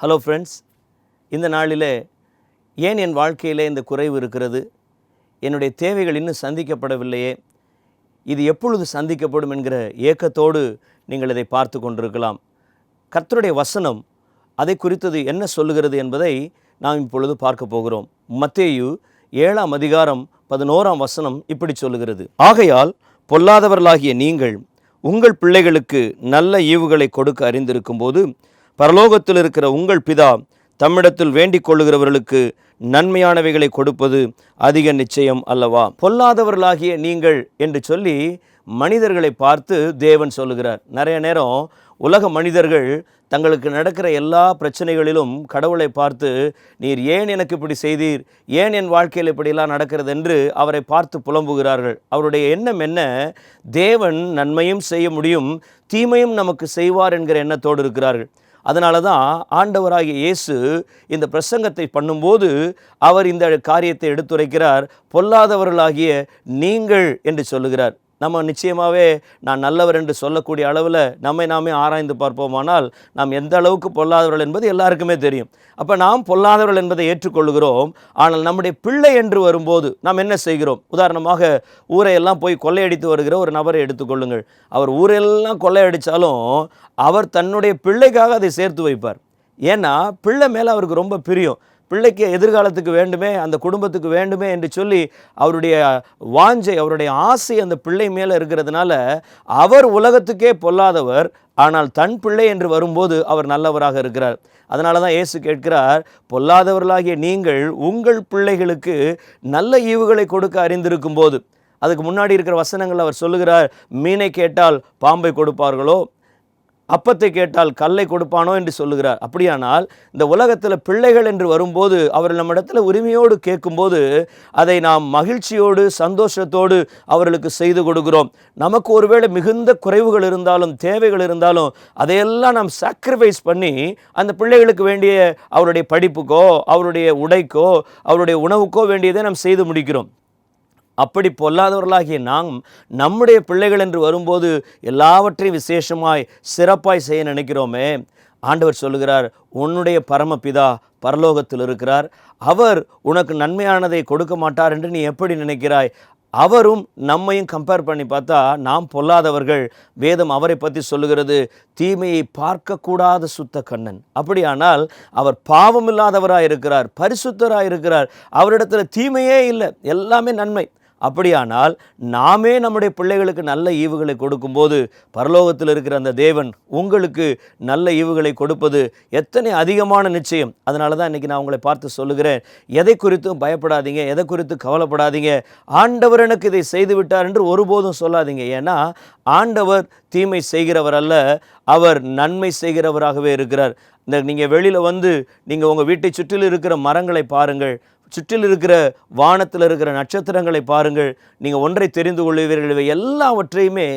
Hello friends இந்த நாளிலே ஏன் என் வாழ்க்கையிலே இந்த குறைவு இருக்கிறது? என்னுடைய தேவைகள் இன்னும் சந்திக்கப்படவில்லையே. இது எப்பொழுது சந்திக்கப்படும் என்கிற ஏக்கத்தோடு நீங்கள் இதை பார்த்து கொண்டிருக்கலாம். கர்த்தருடைய வசனம் அதை குறித்தது என்ன சொல்லுகிறது என்பதை நாம் இப்பொழுது பார்க்க போகிறோம். மத்தேயு ஏழாம் அதிகாரம் பதினோராம் வசனம் இப்படி சொல்லுகிறது. ஆகையால் பொல்லாதவர்களாகிய நீங்கள் உங்கள் பிள்ளைகளுக்கு நல்ல ஈவுகளை கொடுக்க அறிந்திருக்கும்போது பரலோகத்தில் இருக்கிற உங்கள் பிதா தம்மிடத்தில் வேண்டிக் கொள்ளுகிறவர்களுக்கு நன்மையானவைகளை கொடுப்பது அதிக நிச்சயம் அல்லவா? பொல்லாதவர்களாகிய நீங்கள் என்று சொல்லி மனிதர்களை பார்த்து தேவன் சொல்லுகிறார். நிறைய நேரம் உலக மனிதர்கள் தங்களுக்கு நடக்கிற எல்லா பிரச்சனைகளிலும் கடவுளை பார்த்து நீர் ஏன் எனக்கு இப்படி செய்தீர்? ஏன் என் வாழ்க்கையில் இப்படியெல்லாம் நடக்கிறது? என்று அவரை பார்த்து புலம்புகிறார்கள். அவருடைய எண்ணம் என்ன? தேவன் நன்மையும் செய்ய முடியும் தீமையும் நமக்கு செய்வார் என்கிற எண்ணத்தோடு இருக்கிறார்கள். அதனால தான் ஆண்டவராகிய இயேசு இந்த பிரசங்கத்தை பண்ணும்போது அவர் இந்த காரியத்தை எடுத்துரைக்கிறார். பொல்லாதவர்களாகிய நீங்கள் என்று சொல்லுகிறார். நம்ம நிச்சயமாகவே நான் நல்லவர் என்று சொல்லக்கூடிய அளவில் நம்மை நாமே ஆராய்ந்து பார்ப்போமானால் நாம் எந்த அளவுக்கு பொல்லாதவர்கள் என்பது எல்லாருக்குமே தெரியும். அப்போ நாம் பொல்லாதவர்கள் என்பதை ஏற்றுக்கொள்கிறோம். ஆனால் நம்முடைய பிள்ளை என்று வரும்போது நாம் என்ன செய்கிறோம்? உதாரணமாக ஊரையெல்லாம் போய் கொள்ளையடித்து வருகிற ஒரு நபரை எடுத்துக்கொள்ளுங்கள் அவர் ஊரெல்லாம் கொள்ளையடித்தாலும் அவர் தன்னுடைய பிள்ளைக்காக அதை சேர்த்து வைப்பார். ஏன்னா பிள்ளை மேலே அவருக்கு ரொம்ப பிரியம். பிள்ளைக்கு எதிர்காலத்துக்கு வேண்டுமே அந்த குடும்பத்துக்கு வேண்டுமே என்று சொல்லி அவருடைய வாஞ்சை அவருடைய ஆசை அந்த பிள்ளை மேலே இருக்கிறதுனால அவர் உலகத்துக்கே பொல்லாதவர் ஆனால் தன் பிள்ளை என்று வரும்போது அவர் நல்லவராக இருக்கிறார். அதனால தான் இயேசு கேட்கிறார் பொல்லாதவர்களாகிய நீங்கள் உங்கள் பிள்ளைகளுக்கு நல்ல ஈவுகளை கொடுக்க அறிந்திருக்கும் போது அதுக்கு முன்னாடி இருக்கிற வசனங்கள் அவர் சொல்லுகிறார் மீனை கேட்டால் பாம்பை கொடுப்பார்களோ அப்பத்தை கேட்டால் கல்லை கொடுப்பானோ என்று சொல்லுகிறார். அப்படியானால் இந்த உலகத்தில் பிள்ளைகள் என்று வரும்போது அவர்கள் நம்மிடத்தில் உரிமையோடு கேட்கும்போது அதை நாம் மகிழ்ச்சியோடு சந்தோஷத்தோடு அவர்களுக்கு செய்து கொடுக்கிறோம். நமக்கு ஒருவேளை மிகுந்த குறைவுகள் இருந்தாலும் தேவைகள் இருந்தாலும் அதையெல்லாம் நாம் சாக்ரிஃபைஸ் பண்ணி அந்த பிள்ளைகளுக்கு வேண்டிய அவருடைய படிப்புக்கோ அவருடைய உடைக்கோ அவருடைய உணவுக்கோ வேண்டியதை நாம் செய்து முடிக்கிறோம். அப்படி பொல்லாதவர்களாகிய நாம் நம்முடைய பிள்ளைகள் என்று வரும்போது எல்லாவற்றையும் விசேஷமாய் சிறப்பாய் செய்ய நினைக்கிறோமே. ஆண்டவர் சொல்லுகிறார் உன்னுடைய பரமபிதா பரலோகத்தில் இருக்கிறார். அவர் உனக்கு நன்மையானதை கொடுக்க மாட்டார் என்று நீ எப்படி நினைக்கிறாய்? அவரும் நம்மையும் கம்பேர் பண்ணி பார்த்தா நாம் பொல்லாதவர்கள். வேதம் அவரை பற்றி சொல்லுகிறது தீமையை பார்க்கக்கூடாத சுத்த கண்ணன். அப்படியானால் அவர் பாவமில்லாதவராக இருக்கிறார் பரிசுத்தராக இருக்கிறார் அவரிடத்தில் தீமையே இல்லை எல்லாமே நன்மை. அப்படியானால் நாமே நம்முடைய பிள்ளைகளுக்கு நல்ல ஈவுகளை கொடுக்கும்போது பரலோகத்தில் இருக்கிற அந்த தேவன் உங்களுக்கு நல்ல ஈவுகளை கொடுப்பது எத்தனை அதிகமான நிச்சயம். அதனால தான் இன்றைக்கி நான் உங்களை பார்த்து சொல்லுகிறேன். எதை குறித்தும் பயப்படாதீங்க எதை குறித்து கவலைப்படாதீங்க. ஆண்டவர் எனக்கு இதை செய்து விட்டார் என்று ஒருபோதும் சொல்லாதீங்க. ஏன்னா ஆண்டவர் தீமை செய்கிறவர் அல்ல அவர் நன்மை செய்கிறவராகவே இருக்கிறார். இந்த நீங்கள் வெளியில் வந்து நீங்கள் உங்கள் வீட்டை சுற்றிலும் இருக்கிற மரங்களை பாருங்கள். சுற்றில் இருக்கிற வானத்தில் இருக்கிற நட்சத்திரங்களை பாருங்கள். நீங்கள் ஒன்றை தெரிந்து கொள்வீர்கள். இவை எல்லாவற்றையுமே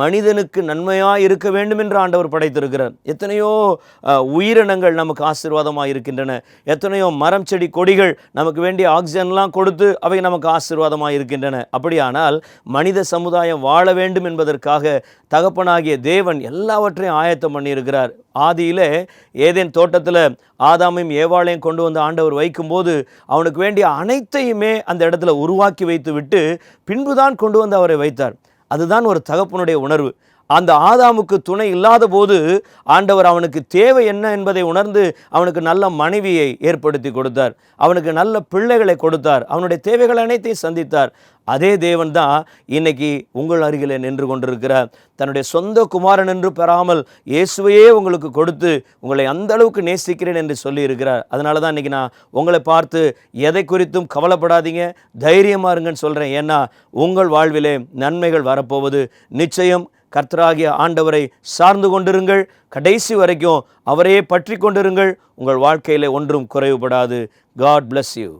மனிதனுக்கு நன்மையாக இருக்க வேண்டும் என்று ஆண்டவர் படைத்திருக்கிறார். எத்தனையோ உயிரினங்கள் நமக்கு ஆசீர்வாதமாக இருக்கின்றன. எத்தனையோ மரம் செடி கொடிகள் நமக்கு வேண்டிய ஆக்சிஜன்லாம் கொடுத்து அவை நமக்கு ஆசீர்வாதமாக இருக்கின்றன. அப்படியானால் மனித சமுதாயம் வாழ வேண்டும் என்பதற்காக தகப்பனாகிய தேவன் எல்லாவற்றையும் ஆயத்தம் பண்ணியிருக்கிறார். ஆதியிலே ஏதேன் தோட்டத்தில் ஆதாமையும் ஏவாளையும் கொண்டு வந்து ஆண்டவர் வைக்கும்போது அவனுக்கு வேண்டிய அனைத்தையுமே அந்த இடத்துல உருவாக்கி வைத்து விட்டு பின்புதான் கொண்டு வந்து அவரை வைத்தார். அதுதான் ஒரு தகப்பனுடைய உணர்வு. அந்த ஆதாமுக்கு துணை இல்லாத போது ஆண்டவர் அவனுக்கு தேவை என்ன என்பதை உணர்ந்து அவனுக்கு நல்ல மனைவியை ஏற்படுத்தி கொடுத்தார். அவனுக்கு நல்ல பிள்ளைகளை கொடுத்தார். அவனுடைய தேவைகள் அனைத்தையும் சந்தித்தார். அதே தேவன் தான் இன்னைக்கு உங்கள் அருகிலே நின்று கொண்டிருக்கிறார். தன்னுடைய சொந்த குமாரன் என்று பெறாமல் இயேசுவையே உங்களுக்கு கொடுத்து உங்களை அந்த அளவுக்கு நேசிக்கிறேன் என்று சொல்லி இருக்கிறார் அதனால தான் இன்னைக்கு நான் உங்களை பார்த்து எதை குறித்தும் கவலைப்படாதீங்க. தைரியமா இருங்கன்னு சொல்கிறேன் ஏன்னா உங்கள் வாழ்விலே நன்மைகள் வரப்போவது நிச்சயம் கர்த்தராகிய ஆண்டவரை சார்ந்து கொண்டிருங்கள். கடைசி வரைக்கும் அவரையே பற்றி கொண்டிருங்கள். உங்கள் வாழ்க்கையில் ஒன்றும் குறைவுபடாது. God bless you